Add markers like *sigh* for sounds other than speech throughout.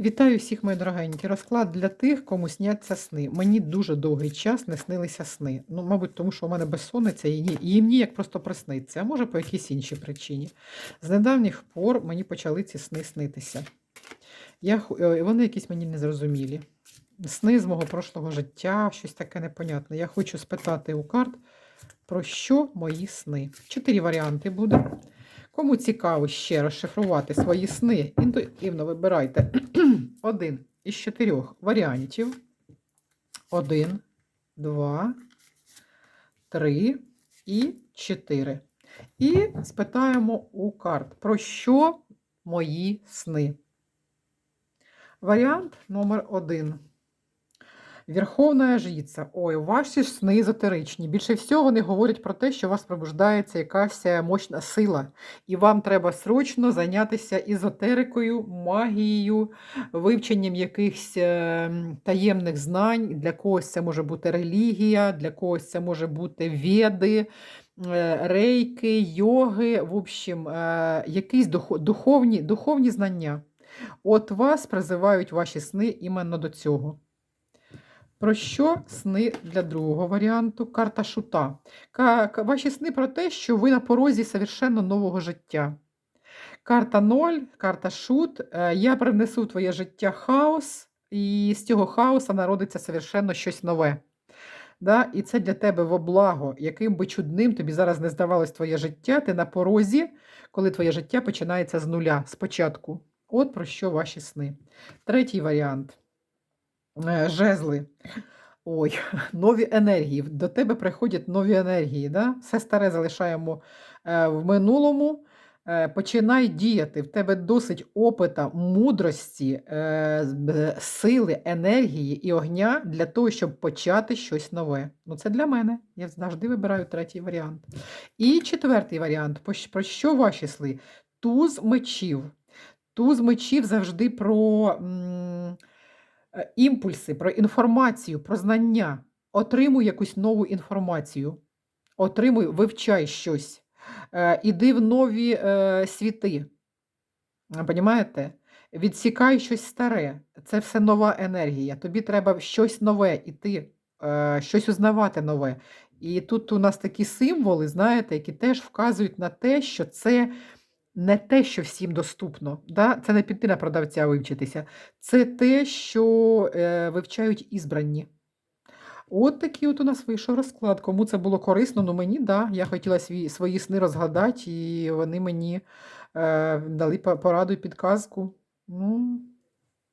Вітаю всіх, мої дорогенькі. Розклад для тих, кому сняться сни. Мені дуже довгий час не снилися сни. Ну, мабуть, тому що у мене безсонниця і їм ніяк просто присниться, а може по якійсь іншій причині. З недавніх пор мені почали ці сни снитися. Я, е, вони якісь мені незрозумілі. Сни з мого прошлого життя, щось таке непонятне. Я хочу спитати у карт, про що мої сни. Чотири варіанти буде. Кому цікаво ще розшифрувати свої сни, інтуїтивно вибирайте один із чотирьох варіантів. Один, два, три і чотири. І спитаємо у карт, про що мої сни. Варіант номер один. Верховна жриця. Ой, ваші сни езотеричні. Більше всього вони говорять про те, що у вас пробуждається якась е, мощна сила, і вам треба срочно зайнятися езотерикою, магією, вивченням якихось е, таємних знань. Для когось це може бути релігія, для когось це може бути веди, е, рейки, йоги, в общем, якісь духовні, духовні знання. От вас призивають ваші сни іменно до цього. Про що сни для другого варіанту? Карта шута. Ваші сни про те, що ви на порозі совершенно нового життя. Карта 0, карта шут. Е, Я привнесу в твоє життя хаос, і з цього хаоса народиться совершенно щось нове. Да? І це для тебе во благо, яким би чудним тобі зараз не здавалось твоє життя, ти на порозі, коли твоє життя починається з нуля, спочатку. От про що ваші сни. Третій варіант. Е, Жезли. Ой, *laughs* нові енергії. До тебе приходять нові енергії. Да? Все старе залишаємо е, в минулому. Е, починай діяти. В тебе досить опита, мудрості, сили, енергії і огня для того, щоб почати щось нове. Ну, це для мене. Я завжди вибираю третій варіант. І четвертий варіант. Про що ваші сли? Туз мечів. Туз мечів завжди про. Е, імпульси, про інформацію, про знання. Отримуй якусь нову інформацію. Отримуй, вивчай щось. Е, іди в нові е, світи. Понімаєте? Відсікай щось старе. Це все нова енергія. Тобі треба щось нове іти, щось узнавати нове. І тут у нас такі символи, знаєте, які теж вказують на те, що це не те, що всім доступно. Да? Це не піти на продавця вивчитися. Це те, що е, вивчають ізбранні. От такий от у нас вийшов розклад. Кому це було корисно, ну мені, да. Я хотіла свій, свої сни розгадати, і вони мені е, дали пораду і підказку. Ну,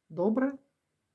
добре.